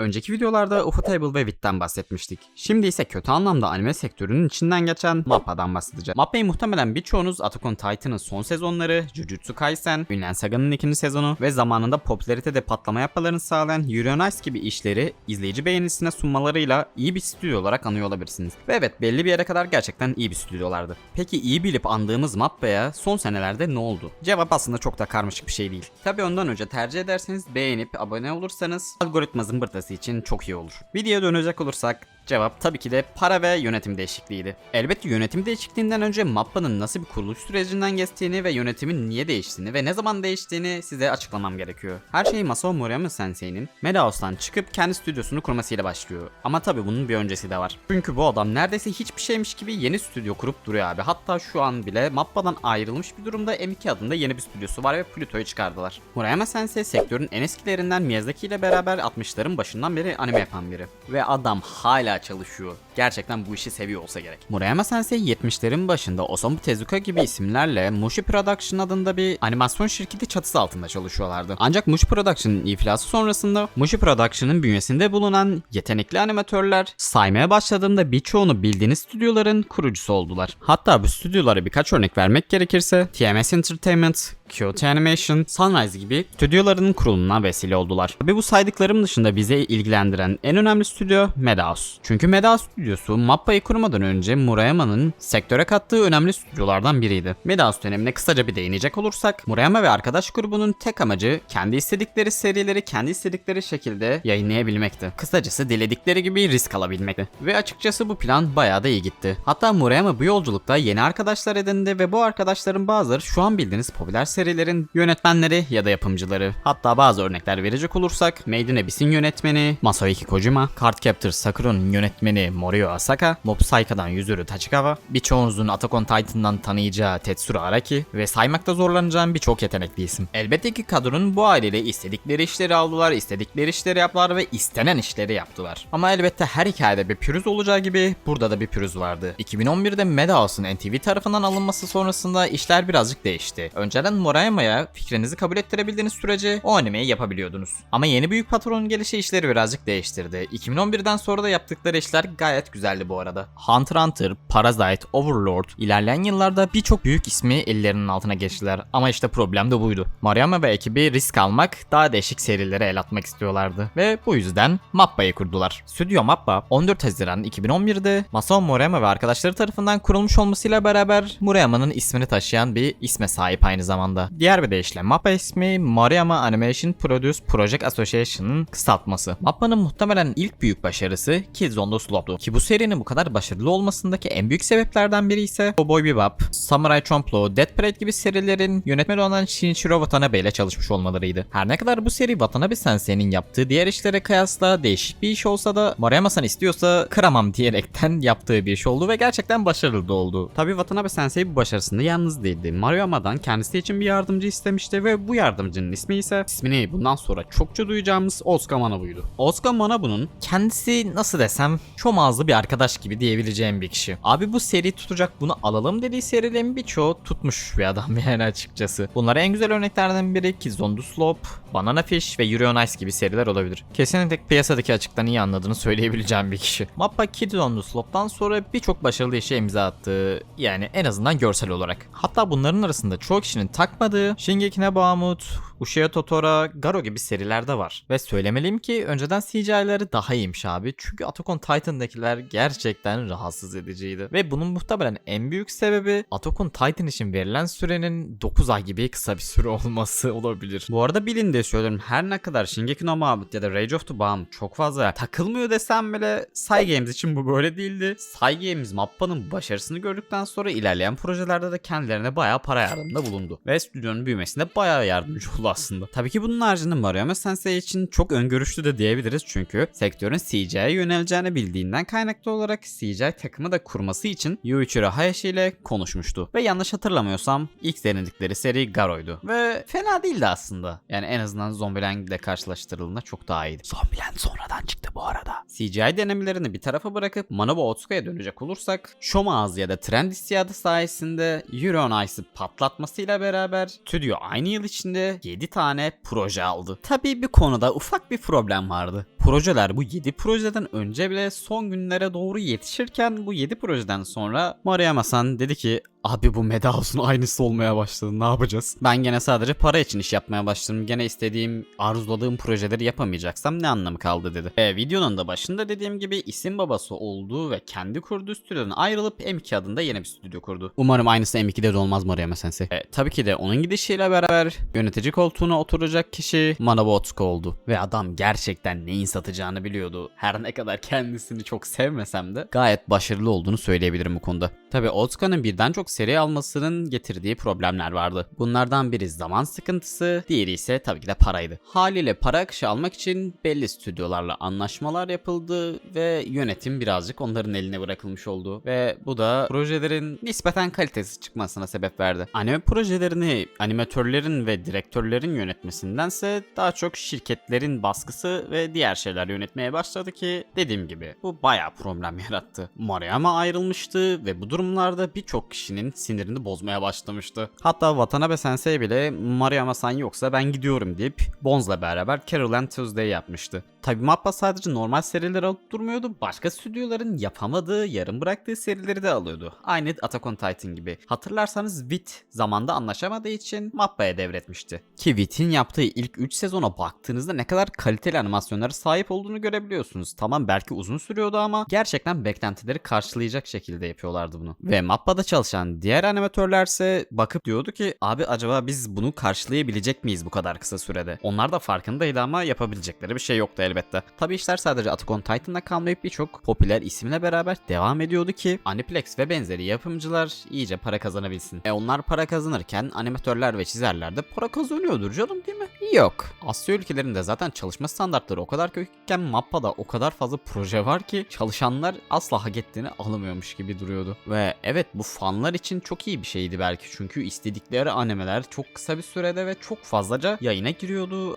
Önceki videolarda Ufotable ve Wit'ten bahsetmiştik. Şimdi ise kötü anlamda anime sektörünün içinden geçen Mappa'dan bahsedeceğim. Mappa'yı muhtemelen birçoğunuz Attack on Titan'ın son sezonları, Jujutsu Kaisen, Vinland Saga'nın ikinci sezonu ve zamanında popülaritede patlama yapmalarını sağlayan Yuri on Ice gibi işleri izleyici beğenisine sunmalarıyla iyi bir stüdyo olarak anıyor olabilirsiniz. Ve evet belli bir yere kadar gerçekten iyi bir stüdyolardı. Peki iyi bilip andığımız Mappa'ya son senelerde ne oldu? Cevap aslında çok da karmaşık bir şey değil. Tabi ondan önce tercih ederseniz beğenip abone olursanız algoritma zımbırtası için çok iyi olur. Videoya dönecek olursak Cevap tabii ki de para ve yönetim değişikliğiydi. Elbette yönetim değişikliğinden önce Mappa'nın nasıl bir kuruluş sürecinden geçtiğini ve yönetimin niye değiştiğini ve ne zaman değiştiğini size açıklamam gerekiyor. Her şey Masao Moriyama Sensei'nin Madhouse'dan çıkıp kendi stüdyosunu kurmasıyla başlıyor. Ama tabii bunun bir öncesi de var. Çünkü bu adam neredeyse hiçbir şeymiş gibi yeni stüdyo kurup duruyor abi. Hatta şu an bile Mappa'dan ayrılmış bir durumda M2 adında yeni bir stüdyosu var ve Pluto'yu çıkardılar. Murayama Sensei sektörün en eskilerinden Miyazaki ile beraber 60'ların başından beri anime yapan biri. Ve adam hala çalışıyor. Gerçekten bu işi seviyor olsa gerek. Murayama Sensei 70'lerin başında Osamu Tezuka gibi isimlerle Mushi Production adında bir animasyon şirketi çatısı altında çalışıyorlardı. Ancak Mushi Production'ın iflası sonrasında Mushi Production'ın bünyesinde bulunan yetenekli animatörler saymaya başladığımda birçoğunu bildiğiniz stüdyoların kurucusu oldular. Hatta bu stüdyolara birkaç örnek vermek gerekirse TMS Entertainment, Kyoto Animation, Sunrise gibi stüdyolarının kurulumuna vesile oldular. Ve bu saydıklarım dışında bize ilgilendiren en önemli stüdyo Madhouse. Çünkü Madhouse stüdyosu Mappa'yı kurmadan önce Murayama'nın sektöre kattığı önemli stüdyolardan biriydi. Madhouse dönemine kısaca bir değinecek olursak, Murayama ve arkadaş grubunun tek amacı kendi istedikleri serileri kendi istedikleri şekilde yayınlayabilmekti. Kısacası diledikleri gibi risk alabilmekti. Ve açıkçası bu plan bayağı da iyi gitti. Hatta Murayama bu yolculukta yeni arkadaşlar edindi ve bu arkadaşların bazıları şu an bildiğiniz popüler serilerin yönetmenleri ya da yapımcıları. Hatta bazı örnekler verecek olursak Made in Abyss'in yönetmeni Masahiko Kojima, Cardcaptor Sakuro'nun yönetmeni Morio Asaka, Mob Psycho'dan Yuzuru Tachikawa, birçoğunuzun Attack on Titan'dan tanıyacağı Tetsuro Araki ve saymakta zorlanacağım birçok yetenekli isim. Elbette ki kadronun bu aileyle istedikleri işleri aldılar, istedikleri işleri yaptılar ve istenen işleri yaptılar. Ama elbette her hikayede bir pürüz olacağı gibi burada da bir pürüz vardı. 2011'de Madhouse'un NTV tarafından alınması sonrasında işler birazcık değişti. Önceden Morayama'ya fikrinizi kabul ettirebildiğiniz sürece o animeyi yapabiliyordunuz. Ama yeni büyük patronun gelişi işleri birazcık değiştirdi. 2011'den sonra da yaptıkları işler gayet güzeldi bu arada. Hunter Hunter, Parasite, Overlord ilerleyen yıllarda birçok büyük ismi ellerinin altına geçtiler. Ama işte problem de buydu. Moriyama ve ekibi risk almak, daha değişik serilere el atmak istiyorlardı. Ve bu yüzden Mappa'yı kurdular. Stüdyo Mappa 14 Haziran 2011'de Masao Moriyama ve arkadaşları tarafından kurulmuş olmasıyla beraber Murayama'nın ismini taşıyan bir isme sahip aynı zamanda. Diğer bir deyişle Mappa ismi Moriyama Animation Produce Project Association'ın kısaltması. Mappa'nın muhtemelen ilk büyük başarısı the Slope'du. Ki bu serinin bu kadar başarılı olmasındaki en büyük sebeplerden biri ise Cowboy Bebop, Samurai Champloo, Death Parade gibi serilerin yönetmeni olan Shinichiro Watanabe ile çalışmış olmalarıydı. Her ne kadar bu seri Watanabe Sensei'nin yaptığı diğer işlere kıyasla değişik bir iş olsa da Moriyama-san istiyorsa kıramam diyerekten yaptığı bir iş oldu ve gerçekten başarılı da oldu. Tabi Watanabe Sensei bu başarısında yalnız değildi. Moriyama'dan kendisi için bir yardımcı istemişti ve bu yardımcının ismi ise ismini bundan sonra çokça duyacağımız Osuka Manabu'ydu. Osuka Manabu'nun kendisi nasıl desem çok ağızlı bir arkadaş gibi diyebileceğim bir kişi. Abi bu seri tutacak bunu alalım dediği serilerin birçoğu tutmuş bir adam yani açıkçası. Bunlara en güzel örneklerden biri Kids on the Slope, Banana Fish ve Yuri on Ice gibi seriler olabilir. Kesinlikle piyasadaki açıktan iyi anladığını söyleyebileceğim bir kişi. Mappa Kids on the Slope'dan sonra birçok başarılı işe imza attı. Yani en azından görsel olarak. Hatta bunların arasında çoğu kişinin takmadığı Shingeki no Bahamut, Ushio Totora, Garo gibi serilerde var. Ve söylemeliyim ki önceden CGI'leri daha iyiymiş abi. Çünkü Attack on Titan'dakiler gerçekten rahatsız ediciydi. Ve bunun muhtemelen en büyük sebebi Attack on Titan için verilen sürenin 9 ay gibi kısa bir süre olması olabilir. Bu arada bilin diye söylüyorum her ne kadar Shingeki no Bahamut ya da Rage of the Bahamut çok fazla takılmıyor desem bile Sai Games için bu böyle değildi. Sai Games Mappa'nın başarısını gördükten sonra ilerleyen projelerde de kendilerine bayağı para yardımında bulundu. Ve stüdyonun büyümesine bayağı yardımcı oldu aslında. Tabii ki bunun haricinde Mariama Sensei için çok öngörüşlü de diyebiliriz çünkü sektörün CGI'ye yöneleceğini bildiğinden kaynaklı olarak CGI takımı da kurması için Yuichiro Hayashi ile konuşmuştu. Ve yanlış hatırlamıyorsam ilk denedikleri seri Garo'ydu. Ve fena değildi aslında. Yani en azından Zombieland ile karşılaştırıldığında çok daha iyiydi. Zombieland sonradan çıktı bu arada. CGI denemelerini bir tarafa bırakıp Manobu Otsuka'ya dönecek olursak Shoma ya da trend istiyadı sayesinde Euro Ice'ı patlatmasıyla beraber stüdyo aynı yıl içinde 7 tane proje aldı. Tabii bir konuda ufak bir problem vardı. Projeler bu 7 projeden önce bile son günlere doğru yetişirken bu 7 projeden sonra Mariamasan dedi ki Abi bu Madhouse'un aynısı olmaya başladı ne yapacağız? Ben gene sadece para için iş yapmaya başladım. Gene istediğim, arzuladığım projeleri yapamayacaksam ne anlamı kaldı dedi. Ve videonun da başında dediğim gibi isim babası olduğu ve kendi kurduğu stüdyodan ayrılıp M2 adında yeni bir stüdyo kurdu. Umarım aynısı M2'de de olmaz Mariama Sensei. E, tabii ki de onun gidişiyle beraber yönetici koltuğuna oturacak kişi Manabu Otsuka oldu. Ve adam gerçekten neyin satacağını biliyordu. Her ne kadar kendisini çok sevmesem de gayet başarılı olduğunu söyleyebilirim bu konuda. Tabii Otsuka'nın birden çok seri almasının getirdiği problemler vardı. Bunlardan biri zaman sıkıntısı, diğeri ise tabii ki de paraydı. Haliyle para akışı almak için belli stüdyolarla anlaşmalar yapıldı ve yönetim birazcık onların eline bırakılmış oldu. Ve bu da projelerin nispeten kalitesiz çıkmasına sebep verdi. Anime projelerini animatörlerin ve direktörlerin yönetmesindense daha çok şirketlerin baskısı ve diğer şeyler yönetmeye başladı ki dediğim gibi bu bayağı problem yarattı. Maruyama ayrılmıştı ve bu durumlarda birçok kişinin sinirini bozmaya başlamıştı. Hatta Watanabe Sensei bile Maruyama san yoksa ben gidiyorum deyip Bonz'la beraber Carol and Tuesday yapmıştı. Tabi Mappa sadece normal serileri alıp durmuyordu. Başka stüdyoların yapamadığı, yarım bıraktığı serileri de alıyordu. Aynı Attack on Titan gibi. Hatırlarsanız Wit zamanda anlaşamadığı için Mappa'ya devretmişti. Ki Wit'in yaptığı ilk 3 sezona baktığınızda ne kadar kaliteli animasyonlara sahip olduğunu görebiliyorsunuz. Tamam belki uzun sürüyordu ama gerçekten beklentileri karşılayacak şekilde yapıyorlardı bunu. Ve Mappa'da çalışan diğer animatörlerse bakıp diyordu ki abi acaba biz bunu karşılayabilecek miyiz bu kadar kısa sürede? Onlar da farkındaydı ama yapabilecekleri bir şey yoktu elbette. Tabi işler sadece Attack on Titan'da kalmayıp birçok popüler isimle beraber devam ediyordu ki Aniplex ve benzeri yapımcılar iyice para kazanabilsin. E onlar para kazanırken animatörler ve çizerler de para kazanıyordur canım değil mi? Yok. Asya ülkelerinde zaten çalışma standartları o kadar kötüyken Mappa'da o kadar fazla proje var ki çalışanlar asla hak ettiğini alamıyormuş gibi duruyordu. Ve evet bu fanlar için çok iyi bir şeydi belki çünkü istedikleri animeler çok kısa bir sürede ve çok fazlaca yayına giriyordu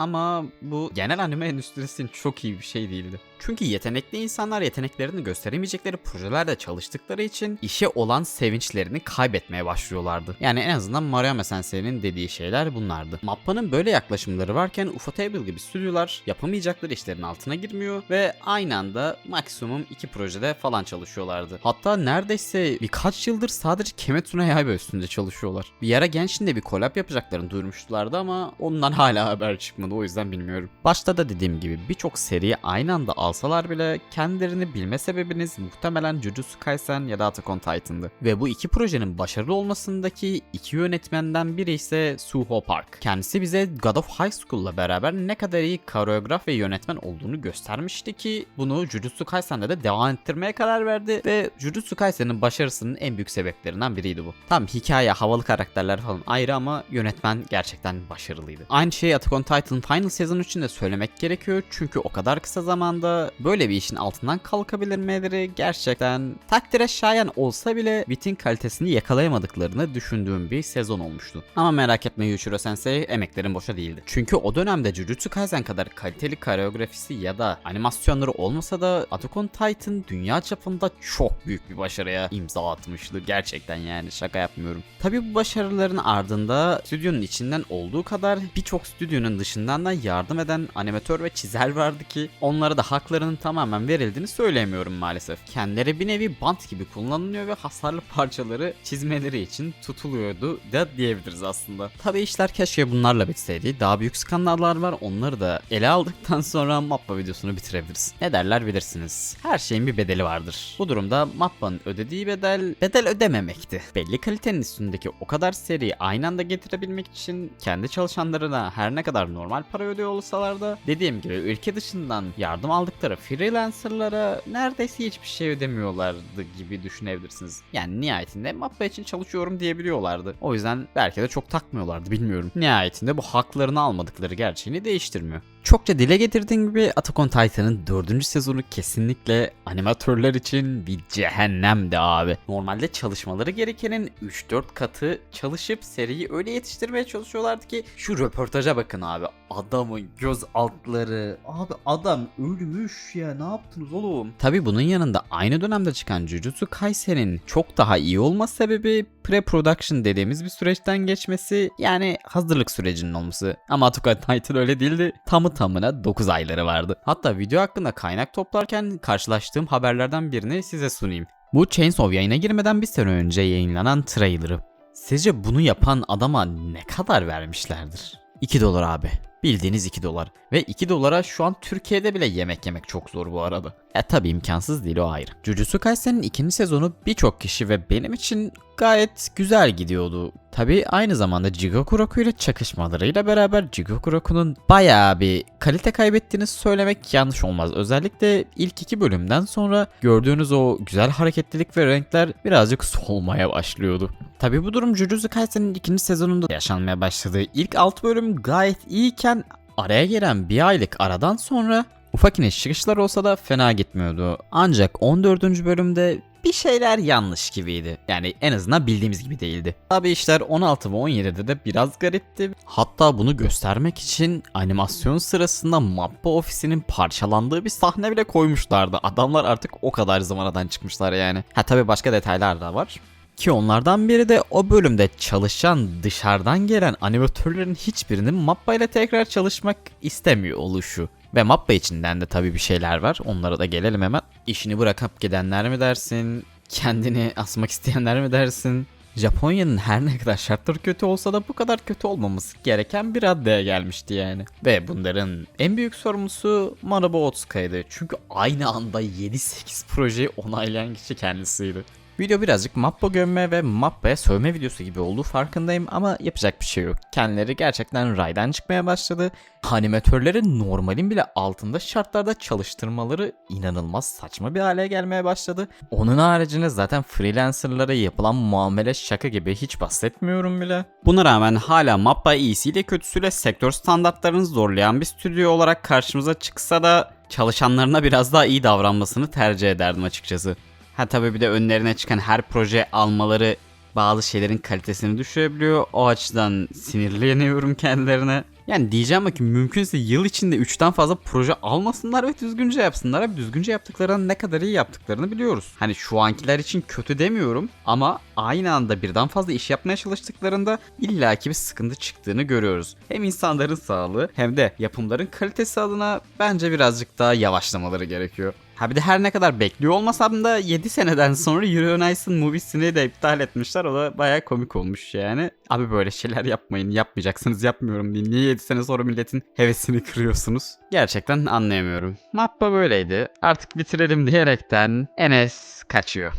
ama bu genel anime endüstrisinin çok iyi bir şey değildi. Çünkü yetenekli insanlar yeteneklerini gösteremeyecekleri projelerde çalıştıkları için işe olan sevinçlerini kaybetmeye başlıyorlardı. Yani en azından Mariame Sensei'nin dediği şeyler bunlardı. Mappa'nın böyle yaklaşımları varken Ufotable gibi stüdyolar yapamayacakları işlerin altına girmiyor ve aynı anda maksimum iki projede falan çalışıyorlardı. Hatta neredeyse birkaç yıldır sadece Kimetsu no Yaiba üstünde çalışıyorlar. Bir ara Genshin'de bir collab yapacaklarını duyurmuşlardı ama ondan hala haber çıkmadı o yüzden bilmiyorum. Başta da dediğim gibi birçok seriyi aynı anda alsalar bile kendilerini bilme sebebiniz muhtemelen Jujutsu Kaisen ya da Attack on Titan'dı. Ve bu iki projenin başarılı olmasındaki iki yönetmenden biri ise Suho Park. Kendisi bize God of High School'la beraber ne kadar iyi koreograf ve yönetmen olduğunu göstermişti ki bunu Jujutsu Kaisen'de de devam ettirmeye karar verdi ve Jujutsu Kaisen'in başarısının en büyük sebeplerinden biriydi bu. Tam hikaye, havalı karakterler falan ayrı ama yönetmen gerçekten başarılıydı. Aynı şeyi Attack on Titan Final Season için de söylemek gerekiyor çünkü o kadar kısa zamanda böyle bir işin altından kalkabilmeleri gerçekten takdire şayan olsa bile Wit'in kalitesini yakalayamadıklarını düşündüğüm bir sezon olmuştu. Ama merak etme Yuichiro Sensei emeklerin boşa değildi. Çünkü o dönemde Jujutsu Kaisen kadar kaliteli koreografisi ya da animasyonları olmasa da Attack on Titan dünya çapında çok büyük bir başarıya imza atmıştı. Gerçekten yani şaka yapmıyorum. Tabi bu başarıların ardında stüdyonun içinden olduğu kadar birçok stüdyonun dışından da yardım eden animatör ve çizer vardı ki onlara da haklarının tamamen verildiğini söyleyemiyorum maalesef. Kendileri bir nevi bant gibi kullanılıyor ve hasarlı parçaları çizmeleri için tutuluyordu da diyebiliriz aslında. Tabi işler keşke bunlarla bitseydi. Daha büyük skandallar var onları da ele aldıktan sonra Mappa videosunu bitirebiliriz. Ne derler bilirsiniz. Her şeyin bir bedeli vardır. Bu durumda Mappa'nın ödediği bedel bedel ödememekti. Belli kalitenin üstündeki o kadar seri aynı anda getirebilmek için kendi çalışanlarına her ne kadar normal para ödüyor olsalar da dediğim gibi ülke dışından yardım aldıkları freelancerlara neredeyse hiçbir şey ödemiyorlardı gibi düşünebilirsiniz. Yani nihayetinde Mappa için çalışıyorum diyebiliyorlardı. O yüzden belki de çok takmıyorlardı bilmiyorum. Nihayetinde bu haklarını almadıkları gerçeğini değiştirmiyor. Çokça dile getirdiğim gibi Attack on Titan'ın 4. sezonu kesinlikle animatörler için bir cehennemdi abi. Normalde çalışmaları gerekenin 3-4 katı çalışıp seriyi öyle yetiştirmeye çalışıyorlardı ki şu röportaja bakın abi. adamın göz altları. Abi adam ölmüş ya ne yaptınız oğlum? Tabi bunun yanında aynı dönemde çıkan Jujutsu Kaisen'in çok daha iyi olma sebebi pre-production dediğimiz bir süreçten geçmesi yani hazırlık sürecinin olması. Ama on Titan öyle değildi. Tamı tamına 9 ayları vardı. Hatta video hakkında kaynak toplarken karşılaştığım haberlerden birini size sunayım. Bu Chainsaw yayına girmeden bir sene önce yayınlanan trailer'ı. Sizce bunu yapan adama ne kadar vermişlerdir? 2 dolar abi. Bildiğiniz 2 dolar. Ve 2 dolara şu an Türkiye'de bile yemek yemek çok zor bu arada. E tabi imkansız değil o ayrı. Jujutsu Kaisen'in ikinci sezonu birçok kişi ve benim için gayet güzel gidiyordu. Tabi aynı zamanda Jigoku Roku ile çakışmalarıyla beraber Jigoku Roku'nun bayağı bir kalite kaybettiğini söylemek yanlış olmaz. Özellikle ilk iki bölümden sonra gördüğünüz o güzel hareketlilik ve renkler birazcık solmaya başlıyordu. Tabi bu durum Jujutsu Kaisen'in ikinci sezonunda yaşanmaya başladı. İlk 6 bölüm gayet iyiyken araya gelen bir aylık aradan sonra ufak iniş çıkışlar olsa da fena gitmiyordu. Ancak 14. bölümde bir şeyler yanlış gibiydi. Yani en azından bildiğimiz gibi değildi. Tabi işler 16 ve 17'de de biraz garipti. Hatta bunu göstermek için animasyon sırasında Mappa ofisinin parçalandığı bir sahne bile koymuşlardı. Adamlar artık o kadar zamanadan çıkmışlar yani. Ha tabi başka detaylar da var. Ki onlardan biri de o bölümde çalışan dışarıdan gelen animatörlerin hiçbirinin Mappa ile tekrar çalışmak istemiyor oluşu. Ve Mappa içinden de tabii bir şeyler var. Onlara da gelelim hemen. İşini bırakıp gidenler mi dersin? Kendini asmak isteyenler mi dersin? Japonya'nın her ne kadar şartları kötü olsa da bu kadar kötü olmaması gereken bir raddeye gelmişti yani. Ve bunların en büyük sorumlusu Manabu Otsuka'ydı. Çünkü aynı anda 7-8 projeyi onaylayan kişi kendisiydi. Video birazcık Mappa gömme ve Mappa'ya sövme videosu gibi olduğu farkındayım ama yapacak bir şey yok. Kendileri gerçekten raydan çıkmaya başladı. Animatörleri normalin bile altında şartlarda çalıştırmaları inanılmaz saçma bir hale gelmeye başladı. Onun haricinde zaten freelancerlara yapılan muamele şaka gibi hiç bahsetmiyorum bile. Buna rağmen hala Mappa iyisiyle kötüsüyle sektör standartlarını zorlayan bir stüdyo olarak karşımıza çıksa da çalışanlarına biraz daha iyi davranmasını tercih ederdim açıkçası. Ha tabii bir de önlerine çıkan her proje almaları bazı şeylerin kalitesini düşürebiliyor. O açıdan sinirleniyorum kendilerine. Yani diyeceğim ki mümkünse yıl içinde 3'ten fazla proje almasınlar ve düzgünce yapsınlar. Ve düzgünce yaptıklarının ne kadar iyi yaptıklarını biliyoruz. Hani şu ankiler için kötü demiyorum ama aynı anda birden fazla iş yapmaya çalıştıklarında illaki bir sıkıntı çıktığını görüyoruz. Hem insanların sağlığı hem de yapımların kalitesi adına bence birazcık daha yavaşlamaları gerekiyor. Ha bir de her ne kadar bekliyor olmasam da 7 seneden sonra Euro on Ice'ın moviesini de iptal etmişler. O da baya komik olmuş yani. Abi böyle şeyler yapmayın. Yapmayacaksınız yapmıyorum deyin. Niye 7 sene sonra milletin hevesini kırıyorsunuz? Gerçekten anlayamıyorum. Mappa böyleydi. Artık bitirelim diyerekten Enes kaçıyor.